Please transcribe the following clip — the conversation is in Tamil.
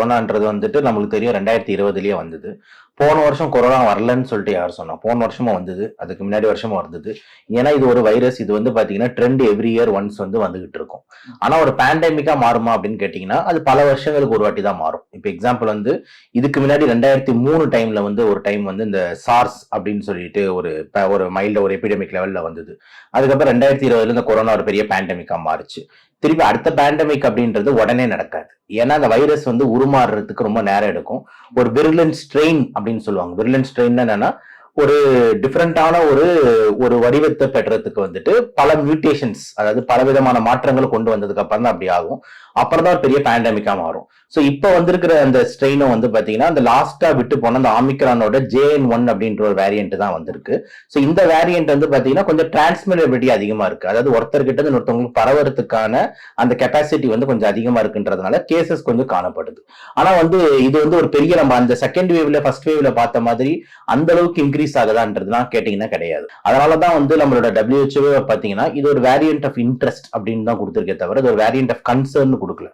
கொரோனான்றது வந்துட்டு நம்மளுக்கு தெரியும் ரெண்டாயிரத்தி இருபதுலயே வந்தது. போன வருஷம் கொரோனா வரலன்னு சொல்லிட்டு யார் சொன்னா? போன வருஷமும் வந்தது அதுக்கு முன்னாடி வருஷமும் வந்தது. ஏன்னா இது ஒரு வைரஸ். இது வந்து பாத்தீங்கன்னா ட்ரெண்ட் எவ்ரி இயர் ஒன்ஸ் வந்து வந்துகிட்டு இருக்கும். ஆனா ஒரு பேண்டமிக்கா மாறுமா அப்படின்னு கேட்டீங்கன்னா அது பல வருஷங்களுக்கு ஒரு வாட்டி தான் மாறும். இப்போ எக்ஸாம்பிள் வந்து இதுக்கு முன்னாடி ரெண்டாயிரத்தி மூணு டைம்ல வந்து ஒரு டைம் வந்து இந்த சார்ஸ் அப்படின்னு சொல்லிட்டு ஒரு ஒரு மைல்ட ஒரு எபிடமிக் லெவல்ல வந்தது. அதுக்கப்புறம் ரெண்டாயிரத்தி இருபதுல இந்த கொரோனா ஒரு பெரிய பேண்டமிக்கா மாறுச்சு. திருப்பி அடுத்த பேண்டமிக் அப்படின்றது உடனே நடக்காது. ஏன்னா அந்த வைரஸ் வந்து உருமாறுறதுக்கு ரொம்ப நேரம் எடுக்கும். ஒரு விர்லன் ஸ்ட்ரெயின் அப்படின்னு சொல்லுவாங்க. விர்லன் ஸ்ட்ரெயின் என்னன்னா ஒரு டிஃப்ரெண்டான ஒரு ஒரு வடிவத்தை பெற்றதுக்கு வந்துட்டு பல மியூட்டேஷன்ஸ் அதாவது பல விதமான மாற்றங்கள் கொண்டு வந்ததுக்கு அப்புறம் தான் அப்படி ஆகும். அப்புறம் தான் ஒரு பெரிய பேண்டமிக்கா மாறும். ஸோ இப்போ வந்திருக்கிற அந்த ஸ்ட்ரெயினும் வந்து பார்த்தீங்கன்னா அந்த லாஸ்டா விட்டு போன அந்த ஆமிக்ரானோட ஜேஎன் ஒன் அப்படின்ற ஒரு வேரியன்ட் தான் வந்திருக்கு. ஸோ இந்த வேரியன்ட் வந்து பார்த்தீங்கன்னா கொஞ்சம் டிரான்ஸ்மிட்டபிலிட்டி அதிகமா இருக்கு. அதாவது ஒருத்தர்கிட்ட இருந்து ஒருத்தவங்களுக்கு பரவறதுக்கான அந்த கெப்பாசிட்டி வந்து கொஞ்சம் அதிகமா இருக்குன்றதுனால கேசஸ் கொஞ்சம் காணப்படுது. ஆனா வந்து இது வந்து ஒரு பெரிய நம்ம அந்த செகண்ட் வேவ்ல ஃபர்ஸ்ட் வேவ்ல பார்த்த மாதிரி அந்த அளவுக்கு இன்க்ரீஸ் ஆகுதான்றதுலாம் கேட்டீங்கன்னா கிடையாது. அதனாலதான் வந்து நம்மளோட டபிள்யூஹெச்ஓ பார்த்தீங்கன்னா இது ஒரு வேரியன்ட் ஆஃப் இன்ட்ரெஸ்ட் அப்படின்னு தான் கொடுத்துருக்கே தவிர இது ஒரு வேரியன்ட் ஆஃப் கன்சர்ன் கொடுக்கல